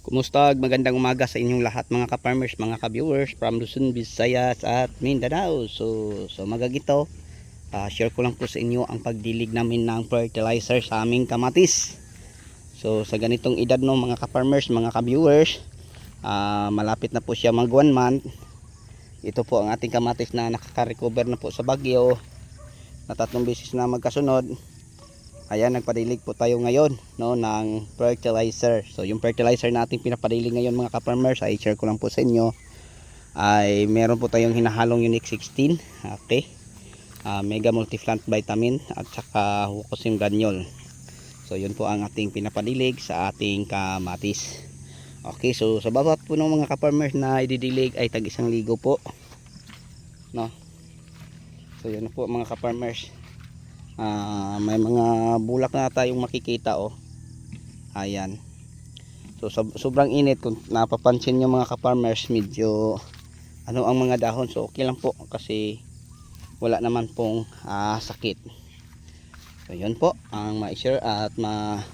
Kumusta? Magandang umaga sa inyong lahat mga ka-farmers, mga ka-viewers from Luzon, Visayas at Mindanao. So, so magagito, ah, share ko lang po sa inyo ang pagdilig namin ng fertilizer sa aming kamatis. So, sa ganitong edad no mga ka-farmers, mga ka-viewers, ah, malapit na po siya mag one month. Ito po ang ating kamatis na nakaka-recover na po sa bagyo na tatlong beses na magkasunod. Ayan, nagpadilig po tayo ngayon no, ng fertilizer. So, yung fertilizer na ating pinapadilig ngayon mga ka-farmers, ay share ko lang po sa inyo. Ay meron po tayong hinahalong Unique 16. Okay. Ah, Mega Multiplant Vitamin at saka Hucosim Granule. So, yun po ang ating pinapadilig sa ating kamatis. Okay, so sa bawat po ng mga ka-farmers na ididilig ay tag isang ligo po. No. So, yun po mga ka-farmers. Ah, may mga bulak na tayong makikita oh. Ayan. So sob- sobrang init kung napapansin niyo mga ka-farmers medyo ano ang mga dahon so okay lang po kasi wala naman pong ah, sakit. So yun po ang ma-share at ma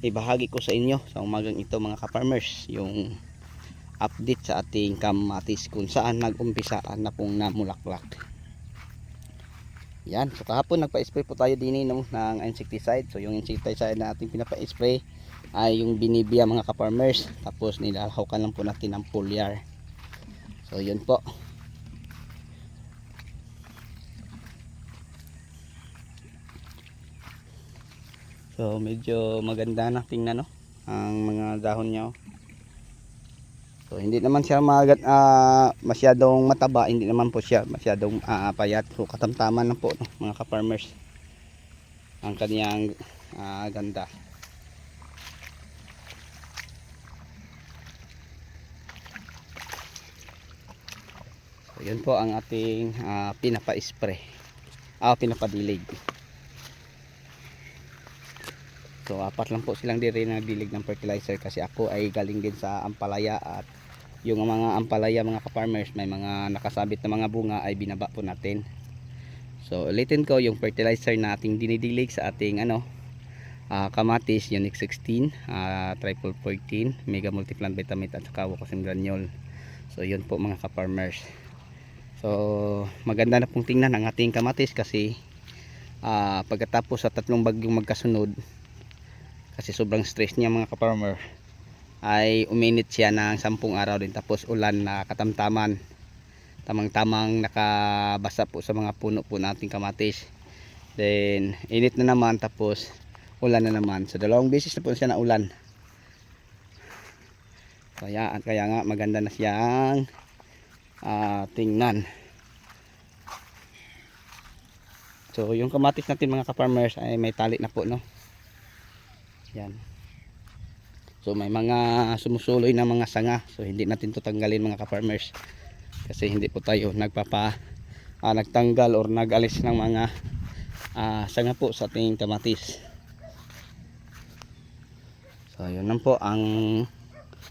ibahagi ko sa inyo sa umagang ito mga ka-farmers yung update sa ating kamatis kung saan nag-umpisa na pong namulaklak. Yan, so kahapon nagpa-spray po tayo din no, ng insecticide. So yung insecticide na ating pinapa-spray ay yung binibia mga ka-farmers. Tapos nilalhawakan lang po natin ng foliar. So yun po. So medyo maganda na tingnan no ang mga dahon niya. oh. So hindi naman siya magat ah, masyadong mataba, hindi naman po siya masyadong ah, payat. So katamtaman lang po no, mga ka-farmers. Ang kaniyang ah, ganda. So yun po ang ating ah, pinapa-spray. Ah, pinapadilig. So apat lang po silang diri na dilig ng fertilizer kasi ako ay galing din sa Ampalaya at yung mga Ampalaya mga ka-farmers may mga nakasabit na mga bunga ay binaba po natin. So ulitin ko yung fertilizer na ating dinidilig sa ating ano ah, kamatis Unique 16, ah, Triple 14, Mega Multiplant Vitamin at saka Wacosim Granule. So yun po mga ka-farmers. So maganda na pong tingnan ang ating kamatis kasi ah, pagkatapos sa tatlong bagyong magkasunod kasi sobrang stress niya mga ka-farmer. Ay uminit siya ng sampung araw din tapos ulan na katamtaman. Tamang tamang nakabasa po sa mga puno po nating kamatis. Then init na naman tapos ulan na naman. So dalawang beses na po siya na ulan kaya, kaya nga maganda na siyang ah, tingnan. So yung kamatis natin mga ka-farmers ay may tali na po no yan. So may mga sumusuloy na mga sanga. So hindi natin to tanggalin mga ka-farmers. Kasi hindi po tayo nagpapa ah, nagtanggal or nagalis ng mga ah, sanga po sa ating kamatis. So yun lang po ang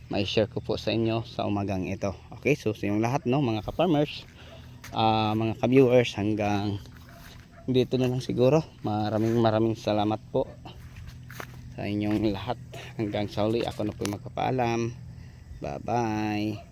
may share ko po sa inyo sa umagang ito. Okay, so sa inyong lahat no mga ka-farmers, ah, mga ka-viewers hanggang dito na lang siguro. Maraming maraming salamat po sa inyong lahat. Hanggang sa uli ako na po magpapaalam. Bye bye